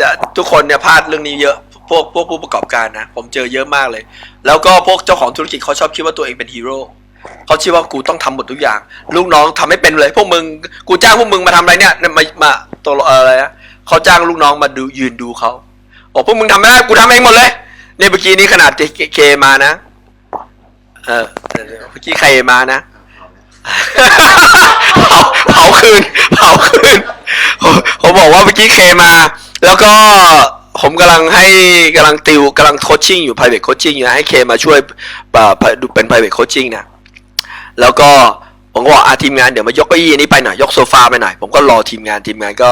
จะทุกคนเนี่ยพลาดเรื่องนี้เยอะพวกพวกผู้ประกอบการนะ ผมเจอเยอะมากเลย แล้วก็พวกเจ้าของธุรกิจเขาชอบคิดว่าตัวเองเป็นฮีโร่เขาคิดว่ากูต้องทำหมดทุกอย่าง ลูกน้องทำไม่เป็นเลย พวกมึงกูจ้างพวกมึงมาทำอะไรเนี่ยมามาตัวอะไรนะเขาจ้างลูกน้องมาดูยืนดูเขาบอกพวกมึงทำไม่ได้กูทำเองหมดเลยเนี่ยเมื่อกี้นี้ขนาดเคมานะเออเมื่อกี้ใครมานะเผาเผาคืนเผาคืนผมบอกว่าเมื่อกี้เคมา แล้วก็ผมกำลังให้กำลังติวกำลังโคชชิ่งอยู่ private coaching อยู่ให้เคมาช่วยเอ่อดูเป็น private coaching นะแล้วก็ผมก็บอกอาทีมงานเดี๋ยวมายกเก้าอี้นี้ไปหน่อยยกโซฟาไปหน่อยผมก็รอทีมงานทีมงานก็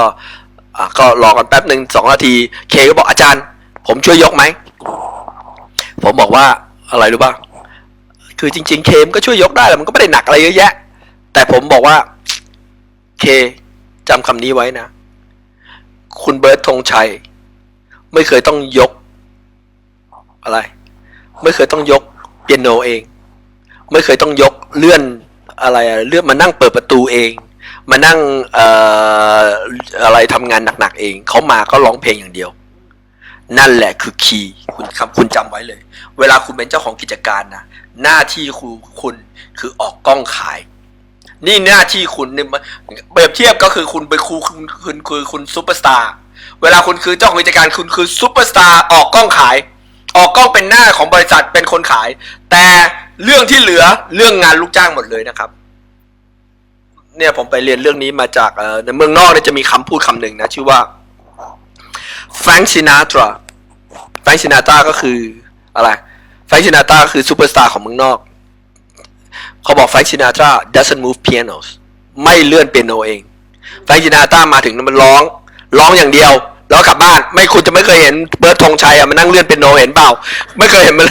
ก็รอกันแป๊บหนึ่งสองนาทีเคก็บอกอาจารย์ ผมช่วยยกไหมผมบอกว่าอะไรรู้ป่ะคือจริง ๆ เคมก็ช่วยยกได้แหละมันก็ไม่ได้หนักอะไรเยอะแยะ แต่ผมบอกว่าเคจำคำนี้ไว้นะ คุณเบิร์ตธงชัย ไม่เคยต้องยก อะไร ไม่เคยต้องยกเปียโนเอง ไม่เคยต้องยกเลื่อนอะไรเลื่อนมานั่งเปิดประตูเอง มานั่งเอ่ออะไรทำงานหนักๆเองเขามาก็ร้องเพลงอย่างเดียว นั่นแหละคือคีย์คุณคำคุณจำไว้เลย เวลาคุณเป็นเจ้าของกิจการนะหน้าที่คุณคุณคือออกกล้องขาย นี่หน้าที่คุณเนี่ยมันเปรียบเทียบก็คือคุณเป็นครูคุณคุณคือคุณซูเปอร์สตาร์เวลาคุณคือเจ้าของกิจการคุณคือซูเปอร์สตาร์ออกกล้องขาย ออกกล้องเป็นหน้าของบริษัทเป็นคนขาย แต่เรื่องที่เหลือเรื่องงานลูกจ้างหมดเลยนะครับ เนี่ยผมไปเรียนเรื่องนี้มาจากในเมืองนอกเนี่ยจะมีคำพูดคำหนึ่งนะ ชื่อว่า Frank Sinatra Frank Sinatra ก็คืออะไร Frank Sinatra ก็คือซูเปอร์สตาร์ของเมืองนอก เขาบอก Frank Sinatra doesn't move pianos ไม่เลื่อนเปียโนเอง Frank Sinatra มาถึงมันร้อง ร้องอย่างเดียว แล้วกลับบ้าน ไม่คุณจะไม่เคยเห็นเบิร์ดธงชัยอะมานั่งเลื่อนเปียโนเห็นเปล่า ไม่เคยเห็นมัน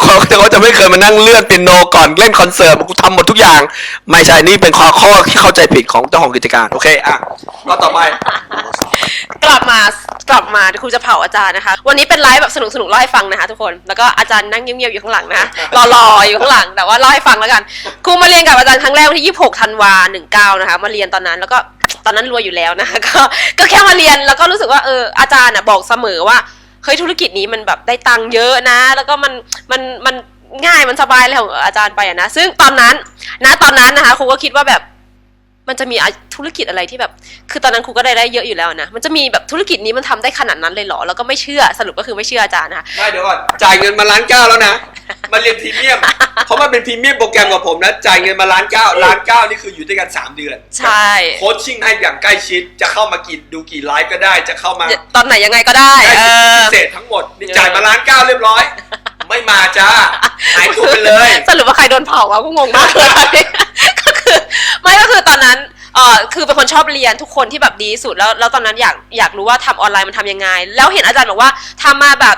เขาเขาจะไม่เคยมานั่งเลื่อนเปียโนก่อนเล่นคอนเสิร์ตกูทำหมดทุกอย่าง ไม่ใช่นี่เป็นข้อข้อที่เข้าใจผิดของเจ้าของกิจการโอเคอะก็ต่อไป กลับมากลับมาครูจะเผาอาจารย์นะคะ วันนี้เป็นไลฟ์แบบสนุกสนุกเล่าให้ฟังนะคะทุกคนแล้วก็อาจารย์นั่งเงียบๆอยู่ข้างหลังนะรอรออยู่ข้างหลังแต่ว่าเล่าให้ฟังแล้วกันครูมาเรียนกับอาจารย์ครั้งแรกวันที่ 26 ธันวา19นะคะมาเรียนตอนนั้นแล้วก็ ตอนนั้นรวยอยู่แล้วนะคะก็ก็แค่มาเรียนแล้วก็รู้สึกว่าเอออาจารย์อะบอกเสมอว่าเฮ้ยธุรกิจนี้มันแบบได้ตังค์เยอะนะ แล้วก็มันมันมันง่ายมันสบายเลยของอาจารย์ไปอะนะ ซึ่งตอนนั้นนะตอนนั้นนะคะครูก็คิดว่าแบบ มันจะมีอาธุรกิจอะไรที่แบบ คือตอนนั้นครูก็ได้ได้เยอะอยู่แล้วนะ มันจะมีแบบธุรกิจนี้มันทำได้ขนาดนั้นเลยเหรอ แล้วก็ไม่เชื่อ สรุปก็คือไม่เชื่ออาจารย์นะคะไม่เดี๋ยวก่อน จ่ายเงินมาล้านเก้าแล้วนะ มาเรียนพรีเมียม เพราะมันเป็นพรีเมียมโปรแกรมกับผมนะ จ่ายเงินมาล้านเก้าล้านเก้านี่คืออยู่ด้วยกัน 3 เดือน ใช่โคชชิ่งให้อย่างใกล้ชิด จะเข้ามากี่ดูกี่ไลฟ์ก็ได้ จะเข้ามา ตอนไหนยังไงก็ได้ได้เอสิทธิอพิเศษทั้งหมด นี่จ่ายมาล้านเก้าเรียบร้อย ไม่มาจ้าหายตัวไปเลย สรุปว่าใครโดนเผาวะก็งงมากเลยก็คือ ไม่ก็คือตอนนั้นเออคือเป็นคนชอบเรียนทุกคนที่แบบดีสุดแล้วแล้วตอนนั้นอยากอยากรู้ว่าทำออนไลน์มันทำยังไง แล้วเห็นอาจารย์บอกว่าทำมาแบบ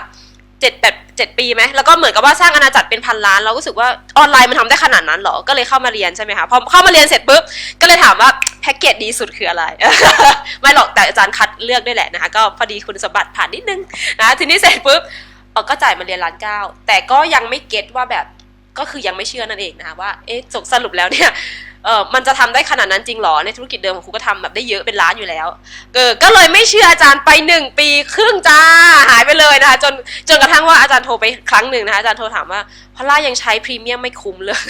เจ็ดแปดเจ็ดปีไหมแล้วก็เหมือนกับว่าสร้างอาณาจักรเป็นพันล้านเราก็รู้สึกว่าออนไลน์มันทำได้ขนาดนั้นเหรอก็เลยเข้ามาเรียนใช่ไหมคะพอเข้ามาเรียนเสร็จปุ๊บก็เลยถามว่าแพ็กเกจดีสุดคืออะไร ไม่หรอกแต่อาจารย์คัดเลือกด้วยแหละนะคะก็พอดีคุณสมบัติผ่านนิดนึงนะทีนี้เสร็จปุ๊บเออก็จ่ายมาเรียนล้านเก้าแต่ก็ยังไม่เก็ตว่าแบบ ก็คือยังไม่เชื่อนั่นเองนะคะว่า เอ๊ะสรุปแล้วเนี่ย เออมันจะทำได้ขนาดนั้นจริงหรอในธุรกิจเดิมของครูก็ทำแบบได้เยอะเป็นล้านอยู่แล้วเออก็เลยไม่เชื่ออาจารย์ไปหนึ่งปีครึ่งจ้าหายไปเลยนะคะจนจนกระทั่งว่าอาจารย์โทรไปครั้งหนึ่งนะคะอาจารย์โทรถามว่าพอลล่ายังใช้พรีเมียมไม่คุ้มเลย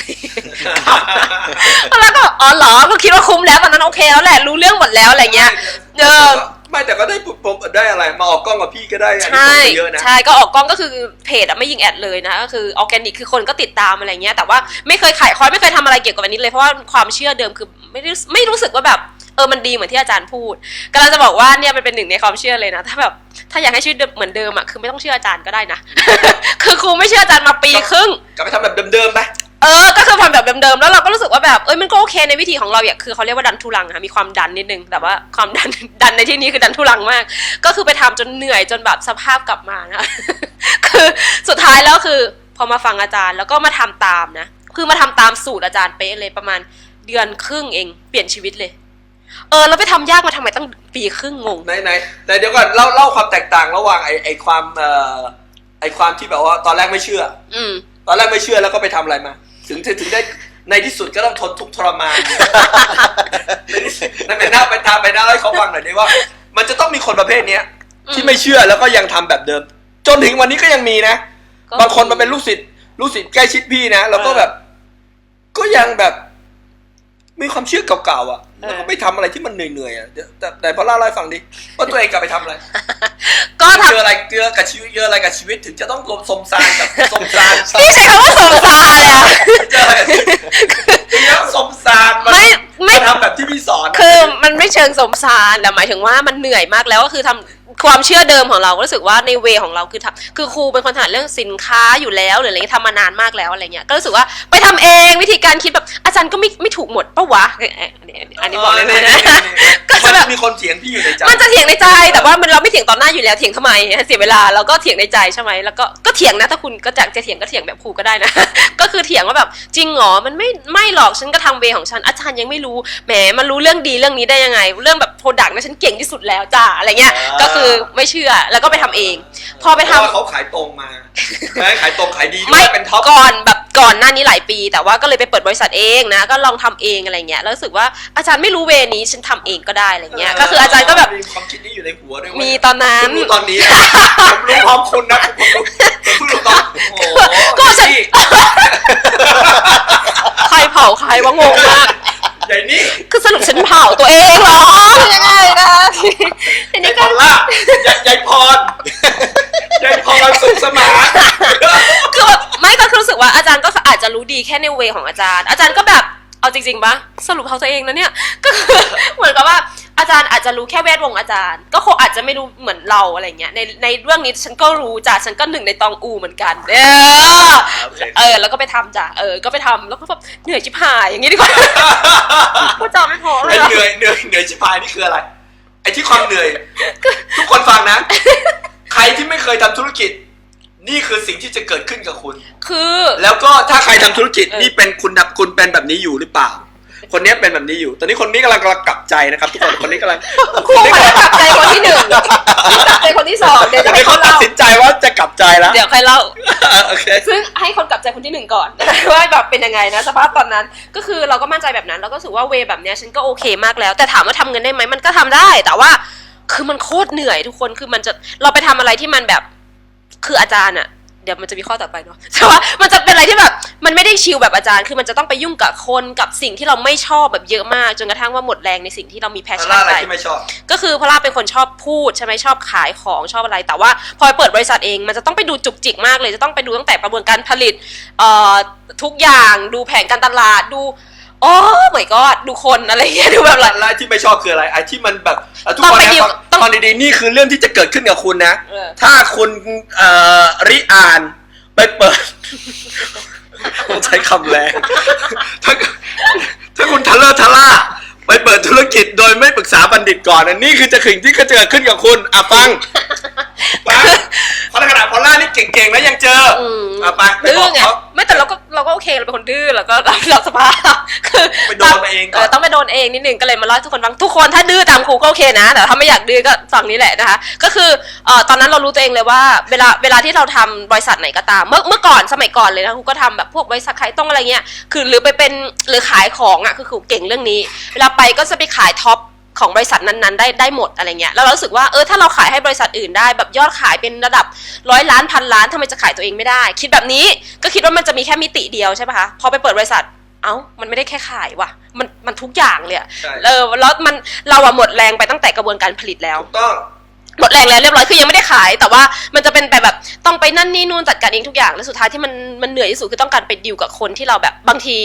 พอลล่าก็อ๋อเหรอก็คิดว่าคุ้มแล้วตอนนั้นโอเคแล้วแหละรู้เรื่องหมดแล้วอะไรเงี้ยเออ ไม่แต่ก็ได้ผมได้อะไรมาออกกล้องกับพี่ก็ได้อันนี้ใช่ผมก็เยอะนะ ใช่ก็ออกกล้องก็คือเพจอะไม่ยิงแอดเลยนะก็คือออร์แกนิกคือคนก็ติดตามอะไรเงี้ยแต่ว่าไม่เคยขายคอยไม่เคยทำอะไรเกี่ยวกับอันนี้เลยเพราะว่าความเชื่อเดิมคือไม่ได้ไม่รู้สึกว่าแบบเออมันดีเหมือนที่อาจารย์พูดกำลังจะบอกว่าเนี่ยมันเป็นหนึ่งในความเชื่อเลยนะ ถ้าแบบถ้าอยากให้ชีวิตเดิมเหมือนเดิมอะคือไม่ต้องเชื่ออาจารย์ก็ได้นะ คือครูไม่เชื่ออาจารย์มาปีครึ่ง กลับไปทำแบบเดิมๆไป เออ ก็คือทำแบบเดิมๆ แล้วเราก็รู้สึกว่าแบบ เอ้ย มันก็โอเคในวิธีของเราอย่างคือเขาเรียกว่าดันทุลังค่ะ มีความดันนิดนึง แต่ว่าความดัน ดันในที่นี้คือดันทุลังมาก ก็คือไปทำจนเหนื่อยจนแบบสภาพกลับมานะ คือสุดท้ายแล้วคือพอมาฟังอาจารย์แล้วก็มาทำตามนะ คือมาทำตามสูตรอาจารย์เป๊ะเลยประมาณเดือนครึ่งเอง เปลี่ยนชีวิตเลย เออ แล้วไปทำยากมาทำไมตั้งปีครึ่งงง ไหนไหนแต่เดี๋ยวก่อนเล่าเล่าความแตกต่างระหว่างไอไอความเอ่อไอความที่แบบว่าตอนแรกไม่เชื่อ อืมตอนแรกไม่เชื่อแล้วก็ไปทำอะไรมา ถึงถึงได้ในที่สุดก็ต้องทนทุกข์ทรมานในที่สุดนั่นเป็นหน้าไปตามไปหน้าให้เขาฟังหน่อยดิว่า มันจะต้องมีคนประเภทเนี้ยอืมที่ไม่เชื่อแล้วก็ยังทำแบบเดิม จนถึงวันนี้ก็ยังมีนะก็บางคนมาเป็นลูกศิษย์ลูกศิษย์ใกล้ชิดพี่นะแล้วก็แบบ ก็ยังแบบ มีความเชื่อเก่าๆอะแล้วก็ไม่ทำอะไรที่มันเหนื่อยๆอะเดี๋ยวแต่แต่พอเล่าให้ฟังดิว่าตัวเองกลับไปทำอะไร ก็ทำ เจออะไรเจอกับชีวิตเจออะไรกับชีวิตถึงจะต้องรวมสมซานกับสมซานพี่ใช้คำว่าสงสารเลยอะเจออะไรกับชีวิตถึงจะต้องสมซานมาไม่ไม่มาทำแบบที่พี่สอน คือมันไม่เชิงสมสารแต่หมายถึงว่ามันเหนื่อยมากแล้วก็คือทำ ความเชื่อเดิมของเราก็รู้สึกว่าในเวของเราคือทำคือครูเป็นคนถนัดเรื่องสินค้าอยู่แล้วหรืออะไรเงี้ยทำมานานมากแล้วอะไรเงี้ยก็รู้สึกว่าไปทำเองวิธีการคิดแบบอาจารย์ก็ไม่ไม่ถูกหมดปะวะเอ้ยเอ้ยอันนี้อันนี้บอกเลยนะก็จะมันแบบมีคนเถียงพี่อยู่ในใจมันจะเถียงในใจแต่ว่ามันเราไม่เถียงตอนหน้าอยู่แล้วเถียงทำไมเสียเวลาเราก็เถียงในใจใช่ไหมแล้วก็ก็เถียงนะถ้าคุณก็จะจะเถียงก็เถียงแบบครูก็ได้นะ ก็คือเถียงว่าแบบจริงเหรอมันไม่ไม่หรอกฉันก็ทำเวของฉันอาจารย์ยังไม่รู้แหมมันรู้เรื่องดีเรื่องนี้ได้ยังไง เรื่องแบบโปรดักต์นะฉันเก่งที่สุดแล้วจ้าอะไรเงี้ยอ่าก็คือไม่เชื่อแล้วก็ไปทำเอง พอไปเพทำ ราะว่าเขาขายตรงมาไม่ขายตรงขายดีด้วไม่ยเป็นท็อป ก่อนแบบก่อนหน้านี้หลายปี แต่ว่าก็เลยไปเปิดบริษัทเองนะ ก็ลองทำเองอะไรเงี้ยแล้วรู้สึกว่าอาจารย์ไม่รู้เวนี้ฉันทำเองก็ได้อะไรเงี้ยก็คืออาจารย์ก็แบบมีความคิดนี้อยู่ในหัวด้วยเว้ยมีตอนนั้น ผมรู้ตอนนี้นะผมรู้พร้อมคุณนะผมรู้ผมเพิ่งรู้ตอนโอ้โหก็ฉันนี่ใครเผาใครวะงงมาก ใหญ่นี่คือสรุปฉันเผาตัวเองเหรอยังไงนะที ยา นี้ ยพ ก็ รล่ะ ยายยายพรยายพรสุขสมานคือแบบไม่ก็คือรู้สึกว่าอาจารย์ก็อาจจะรู้ดีแค่ในเวของอาจารย์ อาจารย์ก็แบบเอาจริงๆปะสรุปเผาตัวเองนะเนี่ยก็คือเหมือนกับว่าอาจารย์อาจจะรู้แค่แวดวงอาจารย์ ก็คงอาจจะไม่รู้เหมือนเราอะไรเงี้ยในในเรื่องนี้ฉันก็รู้จ้ะฉันก็หนึ่งในตองอูเหมือนกันเออเออ แล้วก็ไปทำจ้ะเออก็ไปทำแล้วก็แบบเหนื่อยชิบหายอย่างงี้ดีกว่าพูดจาไม่พอเลไอ้ยอะ เหนื่อยเหนื่อยเหนื่อยชิบหายนี่คืออะไรไอ้ที่ความเหนื่อย ทุกคนฟังนะ ใครที่ไม่เคยทำธุรกิจ นี่คือสิ่งที่จะเกิดขึ้นกับคุณ คือ แล้วก็ถ้าใครทำธุรกิจเออนี่เป็นคุณทำคุณเป็นแบบนี้อยู่หรือเปล่า คนนี้เป็นแบบนี้อยู่ ตอนนี้คนนี้กำลังกำลังกลับใจนะครับทุกคนคนนี้กำลังครูมาได้กลับใจคนที่หนึ่งกลับใจคนที่สองเดี๋ยวคจะนให้นี้เขาเขาตัดเล่าสินใจว่าจะกลับใจแล้วเดี๋ยวค่อยเล่าโอเคซึ่งให้คนกลับใจคนที่หนึ่งก่อน ว่าแบบเป็นยังไงนะสภาพตอนนั้น ก็คือเราก็มั่นใจแบบนั้นเราก็รู้สึกว่าเวย์แบบเนี้ยฉันก็โอเคมากแล้ว แต่ถามว่าทำเงินได้ไหมมันก็ทำได้ แต่ว่าคือมันโคตรเหนื่อยทุกคนคือมันจะเราไปทำอะไรที่มันแบบ คืออาจารย์อะ เดี๋ยวมันจะมีข้อต่อไปเนาะแต่ว่ามันจะเป็นอะไรที่แบบ มันไม่ได้ชิลแบบอาจารย์ คือมันจะต้องไปยุ่งกับคนกับสิ่งที่เราไม่ชอบแบบเยอะมาก จนกระทั่งว่าหมดแรงในสิ่งที่เรามีแพชชั่นอะไรไป ที่ไม่ชอบ ก็คือพอล่าเป็นคนชอบพูดใช่ไหมชอบขายของชอบอะไร แต่ว่าพอไปเปิดบริษัทเองมันจะต้องไปดูจุกจิกมากเลย จะต้องไปดูตั้งแต่กระบวนการผลิตเอ่อทุกอย่างดูแผนการตลาดดู โอ้ไม่ก็ดูคนอะไรอย่างเงี้ยดูแบบอะไรแล้วที่ไม่ชอบคืออะไรไอ้ที่มันแบบเอ่อทุกต้องคนไปนะดิวฟังต้องฟังดีๆนี่คือเรื่องที่จะเกิดขึ้นกับคุณนะ เออ ถ้าคุณเอ่อริอ่านไปเปิด ต้องใช้คำแรงถ้าถ้าคุณทะเลาะทะล่าไปเปิดธุรกิจโดยไม่ปรึกษาบัณฑิตก่อนนะนี่คือจะถึงที่จะเกิดขึ้นกับคุณอะฟังฟังเพราะในขณะพอลล่านี่เก่งๆแล้วยังเจออืมอะไปไปดื้บออกไงเขา ไม่แต่เราก็เราก็โอเคเราเป็นคนดื้อเราก็รับรับสภาพ เองนิดนึงก็เลยมาเล่าให้ทุกคนฟังทุกคนถ้าดื้อตามครูก็โอเคนะ แต่ถ้าไม่อยากดื้อก็ฟังนี้แหละนะคะ ก็คือเอ่อตอนนั้นเรารู้ตัวเองเลยว่าเวลาเวลาที่เราทำบริษัทไหนก็ตาม เมื่อเมื่อก่อนสมัยก่อนเลยนะครูก็ทำแบบพวกบริษัทขายตรงอะไรเงี้ยคือหรือไปเป็นหรือขายของอะคือครูเก่งเรื่องนี้ เวลาไปก็จะไปขายท็อปของบริษัทนั้นๆได้ได้หมดอะไรเงี้ยแล้วเรารู้สึกว่าเออถ้าเราขายให้บริษัทอื่นได้ แบบยอดขายเป็นระดับร้อยล้านพันล้านทำไมจะขายตัวเองไม่ได้ คิดแบบนี้ก็คิดว่ามันจะมีแค่มิติเดียวใช่ปะคะพอไปเปิดบริษัท เอ้ามันไม่ได้แค่ขายว่ะ มันมันทุกอย่างเลยอะใช่ เออแล้วมันเราอะหมดแรงไปตั้งแต่กระบวนการผลิตแล้ว ถูกต้อง หมดแรงแล้วเรียบร้อยคือยังไม่ได้ขาย แต่ว่ามันจะเป็นไปแบบต้องไปนั่นนี่นู่นจัดการเองทุกอย่างแล้วสุดท้ายที่มันมันเหนื่อยที่สุดคือต้องการไปดิวกับคนที่เราแบบบางที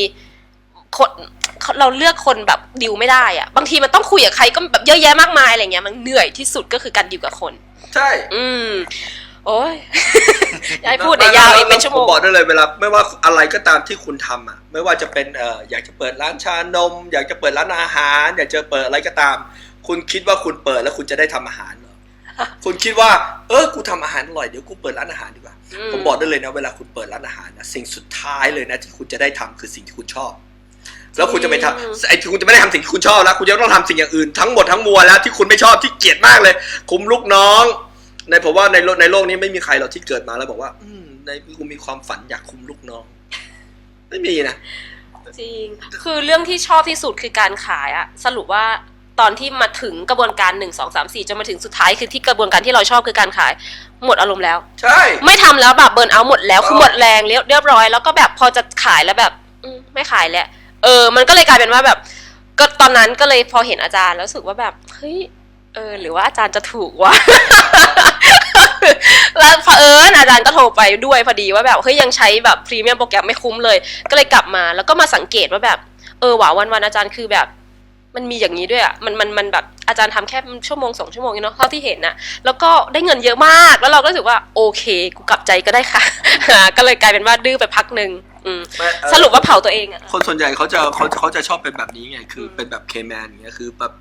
คนเราเลือกคนแบบดิวไม่ได้อะบางทีมันต้องคุยกับใครก็แบบเยอะแยะมากมายอะไรเงี้ยมันเหนื่อยที่สุดก็คือการดิวกับคน ใช่ อืม โอ้ยอยากให้พูดเดี๋ยวยาวอีกเป็นชั่วโมผงมบอกได้เลยเวลาไม่ว่าอะไรก็ตามที่คุณทำอะ ไม่ว่าจะเป็นเอ่ออยากจะเปิดร้านชานม อยากจะเปิดร้านอาหาร อยากจะเปิดอะไรก็ตาม คุณคิดว่าคุณเปิดแล้วคุณจะได้ทำอาหารเหรอคุณคิดว่า เออกูทำอาหารอร่อยเดี๋ยวกูเปิดร้านอาหารดีกว่าอืมผมบอกได้เลยนะ เวลาคุณเปิดร้านอาหารนะสิ่งสุดท้ายเลยนะที่คุณจะได้ทำคือสิ่งที่คุณชอบ แล้วคุณจะไปทำไอ้ที่คุณจะไม่ได้ทำสิ่งที่คุณชอบแล้วคุณจะต้องทำสิ่งอย่างอื่นทั้งหมดทั้งมวลแล้วที่คุณไม่ชอบที่เกลียดมากเลย คุมลูกน้อง ในผมว่าในโลกในโลกนี้ไม่มีใครหรอกที่เกิดมาแล้วบอกว่า อืมในกูมีความฝันอยากคุมลูกน้อง ไม่มีนะจริง คือเรื่องที่ชอบที่สุดคือการขายอะสรุปว่าตอนที่มาถึงกระบวนการหนึ่งสองสามสี่จนมาถึงสุดท้ายคือที่กระบวนการที่เราชอบคือการขาย หมดอารมณ์แล้ว ใช่ ไม่ทำแล้วแบบเบิร์นเอาหมดแล้วคือเออหมดแรงเรียบเรียบร้อย แล้วก็แบบพอจะขายแล้วแบบอืมไม่ขายแล้วเออ มันก็เลยกลายเป็นว่าแบบ ก็ตอนนั้นก็เลยพอเห็นอาจารย์แล้วรู้สึกว่าแบบเฮ้ย เออหรือว่าอาจารย์จะถูกวะแล้วเผอิญอาจารย์ก็โทรไปด้วยพอดีว่าแบบเฮ้ยยังใช้แบบพรีเมียมโปรแกรมไม่คุ้มเลย ก็เลยกลับมาแล้วก็มาสังเกตว่าแบบ เออหว่าวันวันๆอาจารย์คือแบบ มันมีอย่างนี้ด้วยอะมันมันมันแบบอาจารย์ทำแค่ชั่วโมงสองชั่วโมงเองเนาะเท่าที่เห็นนะแล้วก็ได้เงินเยอะมากแล้วเราก็รู้สึกว่าโอเคกูกลับใจก็ได้ค่ะ ก็เลยกลายเป็นว่าดื้อไปพักหนึ่งอืมไม่เอ่อสรุปว่าเผาตัวเองอะคนส่วนใหญ่เขาจะเขาเขาจะชอบเป็นแบบนี้ไงคือมเป็นแบบเคแมนอย่างเงี้ยคือแบบ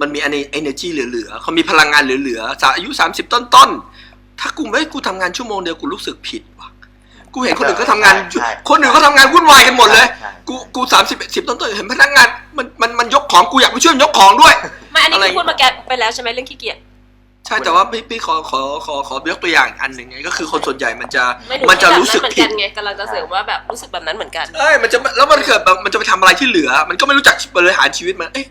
มันมี energy เหลือๆเขามีพลังงานเหลือๆจากอายุ 30 ต้นๆ ถ้ากูไม่กูทำงานชั่วโมงเดียวกูรู้สึกผิดว่ะ กูเห็นคนอื่นก็ทำงานใช่คนอื่นก็ทำงานวุ่นวายกันหมดเลยใช่กูกูสามสิบสิบต้นๆ เห็นพนักงานมันมันมันยกของกูอยากไปช่วยมันยกของด้วยไม่อันนี้อะไรคือพูดมาแกไปแล้วใช่ไหมเรื่องขี้เกียจใช่แต่ว่าพี่พี่ขอขอขอขอยกตัวอย่างอันหนึ่งไงก็คือคนส่วนใหญ่มันจะไม่หนูมันจะคิดแบบรู้สึกเหมือนผิกัดนไงกำลังจะเสริมว่าแบบรู้สึกแบบนั้นเหมือนกันเอ้ยมันจะแล้วมันเกิดแบบมันจะไปทำอะไรที่เหลือ มันก็ไม่รู้จักบริหารชีวิตมันเอ้ย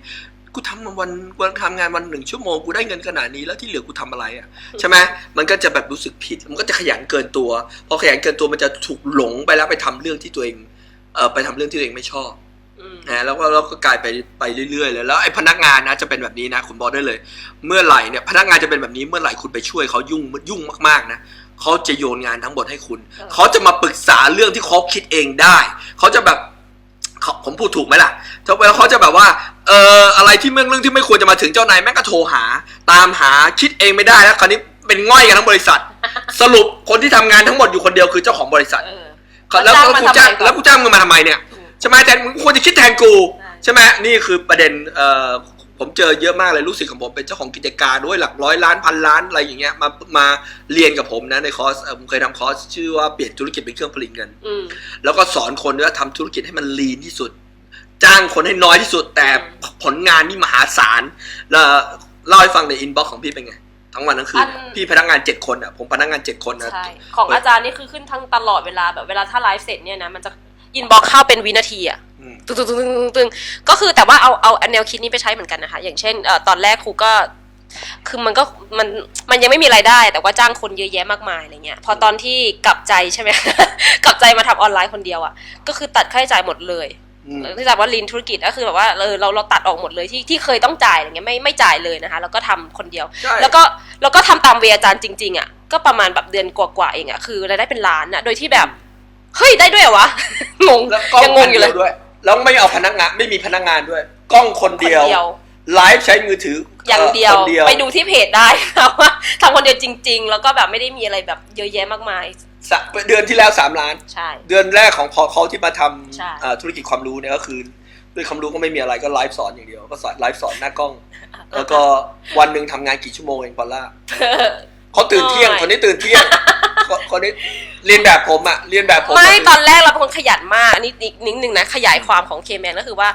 กูทำมาวันวันทำงานวันหนึ่งชั่วโมงกูได้เงินขนาดนี้แล้วที่เหลือกูทำอะไรอะใช่ไหมมันก็จะแบบรู้สึกผิด มันก็จะขยันเกินตัวพอขยันเกินตัวมันจะถูกหลงไปแล้วไปทำเรื่องที่ตัวเองเออไปทำเรื่องที่ตัวเองไม่ชอบอืมนะแล้วก็เราก็กลายไปไปเรื่อยๆเลยแล้วไอ้พนักงานนะจะเป็นแบบนี้นะคุณบอกได้เลย เมื่อไหร่เนี่ยพนักงานจะเป็นแบบนี้เมื่อไหร่คุณไปช่วยเขายุ่งยุ่งมากๆนะเขาจะโยนงานทั้งหมดให้คุณเออเขาจะมาปรึกษาเรื่องที่เขาคิดเองได้ เขาจะแบบเขาผมพูดถูกไหมล่ะถ้าเวลาเขาจะแบบว่า เอ่ออะไรที่เรื่องเรื่องที่ไม่ควรจะมาถึงเจ้านายแม่งก็โทรหา ตามหาคิดเองไม่ได้แล้วคราวนี้เป็นง่อยกันทั้งบริษัท สรุปคนที่ทำงานทั้งหมดอยู่คนเดียวคือเจ้าของบริษัท เออ แล้วจ้างแล้วมากูทำจ้างอะไรก่อนแล้วกูจ้างมึงมาทำไมเนี่ย อืมใช่ไหมแทนมึงควรจะคิดแทนกู ใช่ ใช่ไหมนี่คือประเด็นเอ่อผมเจอเยอะมากเลยลูกศิษย์ของผมเป็นเจ้าของกิจการด้วยหลักร้อยล้านพันล้านอะไรอย่างเงี้ยมามาเรียนกับผมนะในคอร์สเอ่อผมเคยทำคอร์สชื่อว่าเปลี่ยนธุรกิจเป็นเครื่องผลิตเงิน อืม แล้วก็สอนคนว่าทำธุรกิจให้มันลีนที่สุด จ้างคนให้น้อยที่สุดแต่อืมผลงานนี่มหาศาลแล้วเล่าให้ฟังในอินบ็อกซ์ของพี่เป็นไง ทั้งวันทั้งคืนอัน พี่พนักงานเจ็ดคนอะผมพนักงานเจ็ดคนนะใช่ ของอาจารย์นี่คือขึ้นทั้งตลอดเวลาแบบเวลาถ้าไลฟ์เสร็จเนี่ยนะมันจะอินบ็อกเข้าเป็นวินาทีอะ อืม ตึงตึงตึงตึงตึงตึงก็คือแต่ว่าเอาเอาแนวคิดนี้ไปใช้เหมือนกันนะคะ อย่างเช่นเอ่อตอนแรกครูก็ คือมันก็มันมันยังไม่มีรายได้ แต่ว่าจ้างคนเยอะแยะมากมายอะไรเงี้ยพอตอนที่กลับใจใช่ไหม กลับใจมาทำออนไลน์คนเดียวอะก็คือตัดค่าใช้จ่ายหมดเลยอืม ที่จากว่าลินธุรกิจก็คือแบบว่าเออเราเราตัดออกหมดเลยที่ที่เคยต้องจ่ายอะไรเงี้ยไม่ไม่จ่ายเลยนะคะ แล้วก็ทำคนเดียวใช่แล้วก็แล้วก็ทำตามเวอาจารย์จริง ๆอะก็ประมาณแบบเดือนกว่าๆเองอะคือรายได้เป็นล้านอะโดยที่แบบเฮ้ยได้ด้วยเหรอวะงงแล้วกล้องยังงงอยู่เลยนดีวด้วยแล้วไม่เอาพนักงานไม่มีพนักงานด้วย กล้องคนคนเดียวเดียวไลฟ์ใช้มือถืออย่างเดียวคนเดียว ไปดูที่เพจได้ว่าทำคนเดียวจริง ๆ แล้วก็แบบไม่ได้มีอะไรแบบเยอะแยะมากมาย สะเดือนที่แล้วสามล้าน ใช่ เดือนแรกของพอเขาที่มาทใช่ำเอ่อธุรกิจความรู้เนี่ยก็คือด้วยความรู้ก็ไม่มีอะไรก็ไลฟ์สอนอย่างเดียว ก็สอนไลฟ์สอนหน้ากล้อง แล้วก็วันหนึ่งทำงานกี่ชั่วโมงเองพอลล่าเขาตื่นเที่ยงน้อยคนนี้ตื่นเที่ยงคนคนนี้เรียนแบบผมอะเรียนแบบผมไม่ะตอนแรกเราเป็นคนขยันมากอันนี้อีกนิดนึงนะขยายความของเคแมนก็คือว่า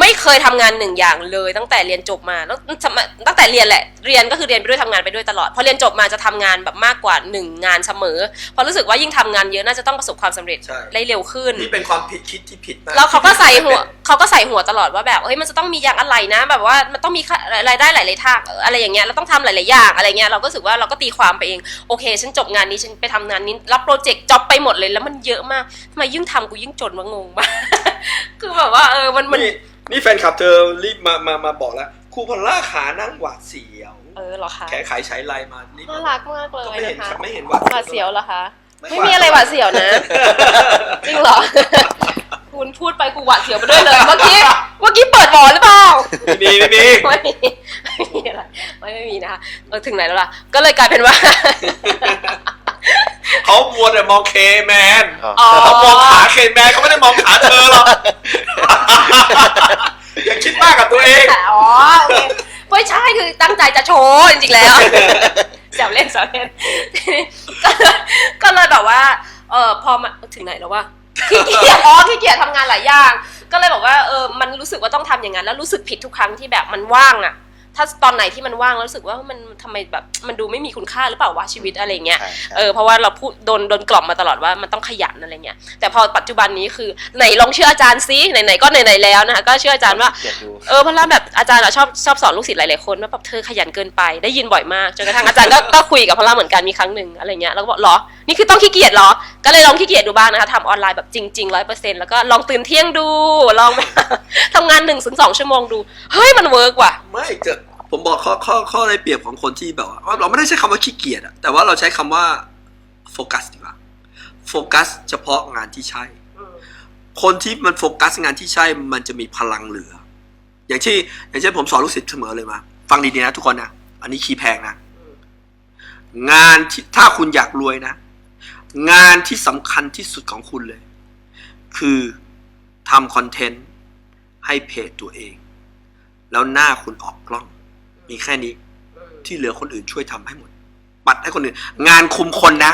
ไม่เคยทำงานหนึ่งอย่างเลยตั้งแต่เรียนจบมาแล้วสมัยตั้งแต่เรียนแหละ เรียนก็คือเรียนไปด้วยทำงานไปด้วยตลอดพอเรียนจบมาจะทำงานแบบมากกว่าหนึ่งงานเสมอเพราะรู้สึกว่ายิ่งทำงานเยอะน่าจะต้องประสบความสำเร็จใช่ได้เร็วขึ้นนี่เป็นความผิดคิดที่ผิดมากแล้วเขาก็ใส่หัวเขาก็ใส่หัวตลอดว่าแบบเฮ้ยมันจะต้องมีอย่างอะไรนะ แบบว่ามันต้องมีค่ารายได้หลายๆทางอะไรอย่างเงี้ยเราต้องทำหลายๆอย่างอะไรเงี้ยเราก็รู้สึกว่าเราก็ตีความไปเองโอเค ฉันจบงานนี้ฉันไปทำงานนี้รับโปรเจกต์จ็อบไปหมดเลยแล้วมันเยอะมากทำไมยิ่งทำกูยิ่งจนวะงงมากคือแบบว่าเออมันมันนี่นี่แฟนคลับเธอรีบมามามาบอกแล้วครูพอลล่าขานั่งหวาดเสียว เออเหรอคะแขขายใช้ไลน์มารีบน่ารักมากเลยก็ไม่เห็นนะครัคะบไม่เห็นหวาดหวาดเสียวเหรอคะไม่ไม่มีอะไรหวาดเสียวนะจริงเหรอ คุณพูดไปกูหวาดเสียวไปด้วยเลยเมื่อกี้เมื่อกี้เปิดหมอหรือเปล่า ไม่มีไม่มีไม่มีไม่มีอะไรไม่ไม่มีนะคะเออถึงไหนแล้วล่ะ ก็เลยกลายเป็นว่า เขามัวแต่มองเคแมนอ๋อ เขามองขาเคแมนเขาไม่ได้มองขาเธอหรอกอย่าคิดมากกับตัวเองอ๋อโอเคไม่ใช่คือตั้งใจจะโชว์จริงๆแล้วแซวเล่นแซวเล่นก็เลยก็เลยแบบว่าเออพอมาถึงไหนแล้ววะขี้เกียจอ๋อขี้เกียจทำงานหลายอย่าง ก็เลยบอกว่าเออมันรู้สึกว่าต้องทำอย่างนั้นแล้วรู้สึกผิดทุกครั้งที่แบบมันว่างอะ ถ้าตอนไหนที่มันว่างแล้วรู้สึกว่ามันทำไมแบบมันดูไม่มีคุณค่าหรือเปล่าวะชีวิตอะไรเงี้ย ใช่ใช่ เออเพราะว่าเราพูดโดนโดนกล่อมมาตลอดว่ามันต้องขยันอะไรเงี้ยแต่พอปัจจุบันนี้คือไหนลองเชื่ออาจารย์ซิไหนๆก็ไหนๆแล้วนะคะก็เชื่ออาจารย์ว่า เกลียดดูเออเพราะว่าแบบอาจารย์อะชอบชอบสอนลูกศิษย์หลายๆคนว่าแบบเธอขยันเกินไปได้ยินบ่อยมากจนกระทั่งอาจารย์ก็ ก็คุยกับพอลล่าเหมือนกันมีครั้งหนึ่งอะไรเงี้ยแล้วก็บอกเหรอนี่คือต้องขี้เกียจเหรอ ก็เลยลองขี้เกียจดูบ้างนะคะทำออนไลน์แบบจริงๆร้อยเปอร์เซ็นต์แล้วก็ลองตื่นเที่ยงดูลองทำงานหนึ่งถึงสองชั่วโมงดูเฮ้ยมันเวิร์กว่ะ ไม่เกิด ผมบอกข้อข้อข้อได้เปรียบของคนที่แบบว่าเราไม่ได้ใช้คำว่าขี้เกียจอะแต่ว่าเราใช้คำว่าโฟกัสดีกว่าโฟกัส เฉพาะงานที่ใช่ คนที่มันโฟกัสงานที่ใช่มันจะมีพลังเหลือ อย่างที่อย่างเช่นผมสอนลูกศิษย์เสมอเลยมาฟังดีๆนะทุกคนนะอันนี้คีย์แพงนะงานที่ถ้าคุณอยากรวยนะ งานที่สำคัญที่สุดของคุณเลย คือทำคอนเทนต์ให้เพจตัวเอง แล้วหน้าคุณออกกล้อง มีแค่นี้ ที่เหลือคนอื่นช่วยทำให้หมด ปัดให้คนอื่น งานคุมคนนะ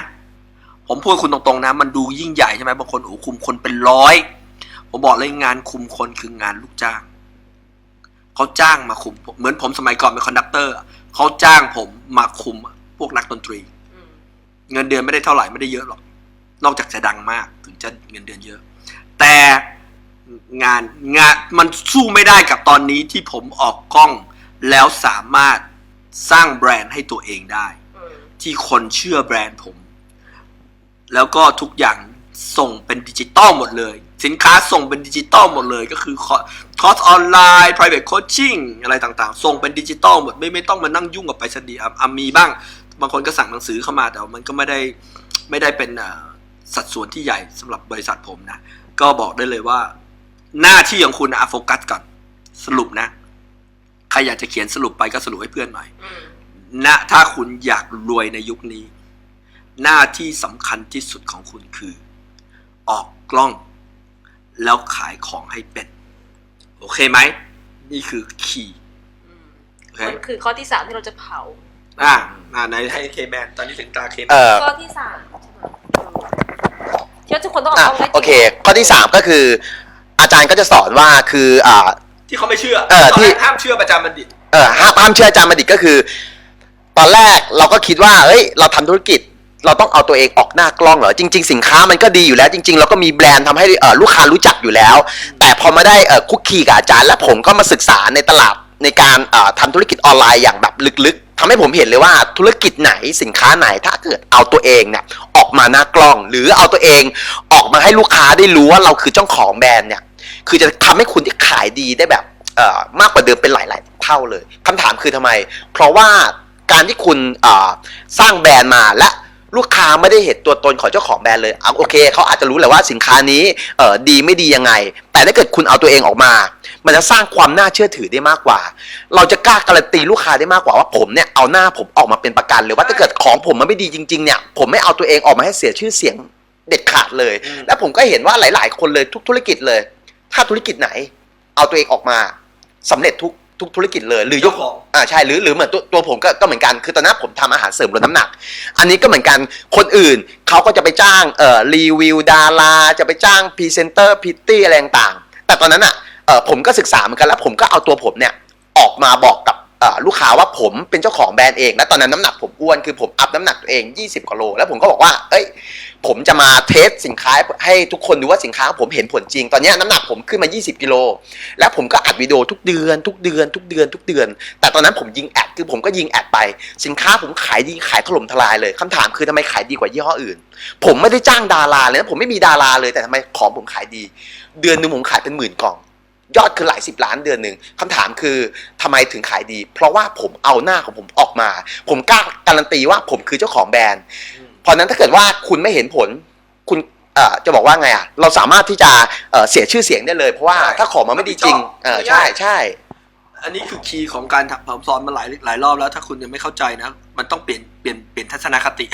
ผมพูดคุณตรงๆนะ มันดูยิ่งใหญ่ใช่ไหมบางคนโอ้คุมคนเป็นร้อย ผมบอกเลยงานคุมคนคืองานลูกจ้างเขาจ้างมาคุม เหมือนผมสมัยก่อนเป็นคอนดักเตอร์เขาจ้างผมมาคุมพวกนักดนตรี เงินเดือนไม่ได้เท่าไหร่ไม่ได้เยอะหรอก นอกจากจะดังมากถึงจะเงินเดือนเยอะ แต่งานงานมันสู้ไม่ได้กับตอนนี้ที่ผมออกกล้อง แล้วสามารถสร้างแบรนด์ให้ตัวเองได้ ที่คนเชื่อแบรนด์ผม แล้วก็ทุกอย่างส่งเป็นดิจิตอลหมดเลย สินค้าส่งเป็นดิจิตอลหมดเลย ก็คือคอคอร์สออนไลน์ private coaching อะไรต่างๆ ส่งเป็นดิจิตอลหมดไม่ไม่ต้องมานั่งยุ่งกับไปรษณีย์อะอะมีบ้าง บางคนก็สั่งหนังสือเข้ามาแต่ว่ามันก็ไม่ได้ไม่ได้เป็นอ่าสัดส่วนที่ใหญ่สำหรับบริษัทผมนะ ก็บอกได้เลยว่า หน้าที่ของคุณนะโฟกัสก่อนสรุปนะ ใครอยากจะเขียนสรุปไปก็สรุปให้เพื่อนหน่อยนะถ้าคุณอยากรวยในยุคนี้ หน้าที่สำคัญที่สุดของคุณคือ ออกกล้อง แล้วขายของให้เป็น โอเคไหม นี่คือคีย์โอเคมันคือข้อที่สามที่เราจะเผา อ่าอ่าไหนให้เคแมนตอนนี้ถึงตาเคแมเอนอข้อที่สามใช่ไหมที่ว่าทุกคนต้องออกอะกล้องได้จริงโอเค ข้อที่สามก็คือ อาจารย์ก็จะสอนว่าคืออ่า ที่เขาไม่เชื่อเออที่ตนแรกห้ามเชื่อประจำบัณฑิต เออห้ามห้ามเชื่ออาจารย์บัณฑิตก็คือ ตอนแรกเราก็คิดว่าเอ้ยเราทำธุรกิจ เราต้องเอาตัวเองออกหน้ากล้องเหรอจริง ๆ สินค้ามันก็ดีอยู่แล้ว จริง ๆ เราก็มีแบรนด์ทำให้เอ่อลูกค้ารู้จักอยู่แล้ว แต่พอมาได้เอ่อคุกคีกับอาจารย์ และผมก็มาศึกษาในตลาดในการเอ่อทำธุรกิจออนไลน์อย่างแบบลึกๆทำให้ผมเห็นเลยว่าธุรกิจไหนสินค้าไหนถ้าเกิดเอาตัวเองเนี่ยออกมาหน้ากล้อง หรือเอาตัวเองออกมาให้ลูกค้าได้รู้ว่าเราคือเจ้าของแบรนด์เนี่ย คือจะทำให้คุณที่ขายดีได้แบบเอ่อมากกว่าเดิมเป็นหลาย ๆ เท่าเลยคำถามคือทำไม เพราะว่าการที่คุณเอ่อสร้างแบรนด์มาและลูกค้าไม่ได้เห็นตัวตนของเจ้าของแบรนด์เลยอะโอเคเขาอาจจะรู้แหละว่าสินค้านี้เอ่อดีไม่ดียังไง แต่ถ้าเกิดคุณเอาตัวเองออกมา มันจะสร้างความน่าเชื่อถือได้มากกว่า เราจะกล้าการันตีลูกค้าได้มากกว่าว่าผมเนี่ยเอาหน้าผมออกมาเป็นประกันหรือว่าถ้าเกิดของผมมันไม่ดีจริง ๆ เนี่ยผมไม่เอาตัวเองออกมาให้เสียชื่อเสียงเด็ดขาดเลยอืมและผมก็เห็นว่าหลาย ๆ คนเลยทุกธุรกิจเลย ถ้าธุรกิจไหน เอาตัวเองออกมาสำเร็จทุกทุกธุรกิจเลย หรือยเจ้ากของอ่าใช่หรือหรือเหมือนตัวตัวผมก็ก็เหมือนกันคือตอนนั้นผมทำอาหารเสริมลดน้ำหนัก อันนี้ก็เหมือนกันคนอื่นเขาก็จะไปจ้างเอ่อรีวิวดาราจะไปจ้างพรีเซนเตอร์พิตตี้อะไรต่างๆแต่ตอนนั้นอะเอ่อผมก็ศึกษาเหมือนกันแล้วผมก็เอาตัวผมเนี่ยออกมาบอกกับเอ่อ ลูกค้าว่าผมเป็นเจ้าของแบรนด์เอง และตอนนั้นน้ำหนักผมอ้วนคือผมอัพน้ำหนักตัวเอง 20กว่าโล แล้วผมก็บอกว่า เอ้ย ผมจะมาเทสสินค้าให้ทุกคนดูว่าสินค้าผมเห็นผลจริง ตอนนี้น้ำหนักผมขึ้นมา 20กิโล แล้วผมก็อัดวิดีโอทุกเดือนทุกเดือน ทุกเดือน ทุกเดือน แต่ตอนนั้นผมยิงแอดคือผมก็ยิงแอดไป สินค้าผมขายดีขายถล่มทลายเลยคำถามคือทำไมขายดีกว่ายี่ห้ออื่น ผมไม่ได้จ้างดาราเลยนะผมไม่มีดาราเลยแต่ทำไมของผมขายดี เดือนหนึ่งผมขายเป็นหมื่นกล่อง ยอดคือหลายสิบล้านเดือนหนึ่งคำถามคือทำไมถึงขายดี เพราะว่าผมเอาหน้าของผมออกมา ผมกล้าการันตีว่าผมคือเจ้าของแบรนด์ เพราะฉะนั้นถ้าเกิดว่าคุณไม่เห็นผลคุณเอ่อจะบอกว่าไงอะเราสามารถที่จะเอ่อเสียชื่อเสียงได้เลย เพราะว่าใช่ถ้าของมันไม่ดีจริงเออไม่ได้ใช่ใช่ อันนี้คือคีย์ของการทำผมสอนมาหลายหลายรอบแล้ว ถ้าคุณยังไม่เข้าใจนะ มันต้องเปลี่ยนเปลี่ยนเปลี่ยนทัศนคติ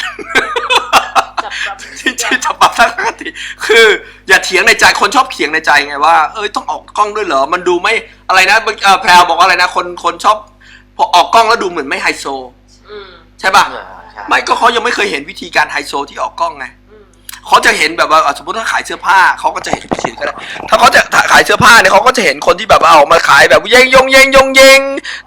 จับจับที่ที่จะปรับทัศนคติ คือ อย่าเถียงในใจคนชอบเถียงในใจไงว่าเอ้ยต้องออกกล้องด้วยเหรอ มันดูไม่อะไรนะเอ่อแพรวบอกว่าอะไรนะคนคนชอบ พอออกกล้องแล้วดูเหมือนไม่ไฮโซ อืม ใช่ป่ะ ใช่ ไม่ก็เขายังไม่เคยเห็นวิธีการไฮโซที่ออกกล้องไงอืม เขาจะเห็นแบบว่าอะสมมติถ้าขายเสื้อผ้าเขาก็จะเห็นไม่ใช่ก็ได้ถ้าเขาจะขายเสื้อผ้าเนี่ยเขาก็จะเห็นคนที่แบบว่าออกมาขายแบบเยงยงเยงยงเยง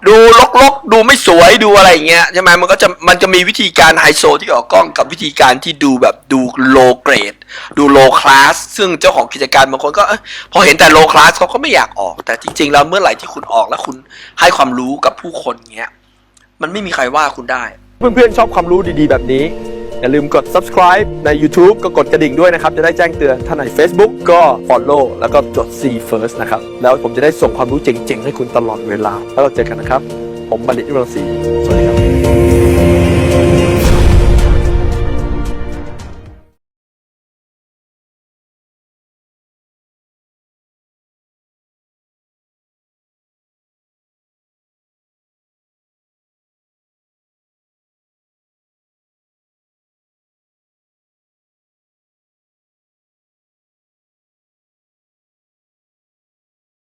ดูลกลกๆดูไม่สวยดูอะไรอย่างเงี้ยใช่ไหมมันก็จะมันจะมีวิธีการไฮโซที่ออกกล้องกับวิธีการที่ดูแบบดูโลเกรด ดูโลคลาสซึ่งเจ้าของกิจการบางคนก็เอ้ยพอเห็นแต่โลคลาสเขาก็ไม่อยากออก แต่จริงๆแล้วเมื่อไหร่ที่คุณออกแล้วคุณให้ความรู้กับผู้คนเงี้ยมันไม่มีใครว่าคุณได้ เพื่อนๆชอบความรู้ดีๆแบบนี้ อย่าลืมกด subscribe ใน YouTube ก็กดกระดิ่งด้วยนะครับ จะได้แจ้งเตือนถ้าใน Facebook ก็ follow แล้วก็กด see first นะครับ แล้วผมจะได้ส่งความรู้เจ๋งๆ ให้คุณตลอดเวลา แล้วเราเจอกันนะครับ ผมบัณฑิตวิรศรีสวัสดีครับ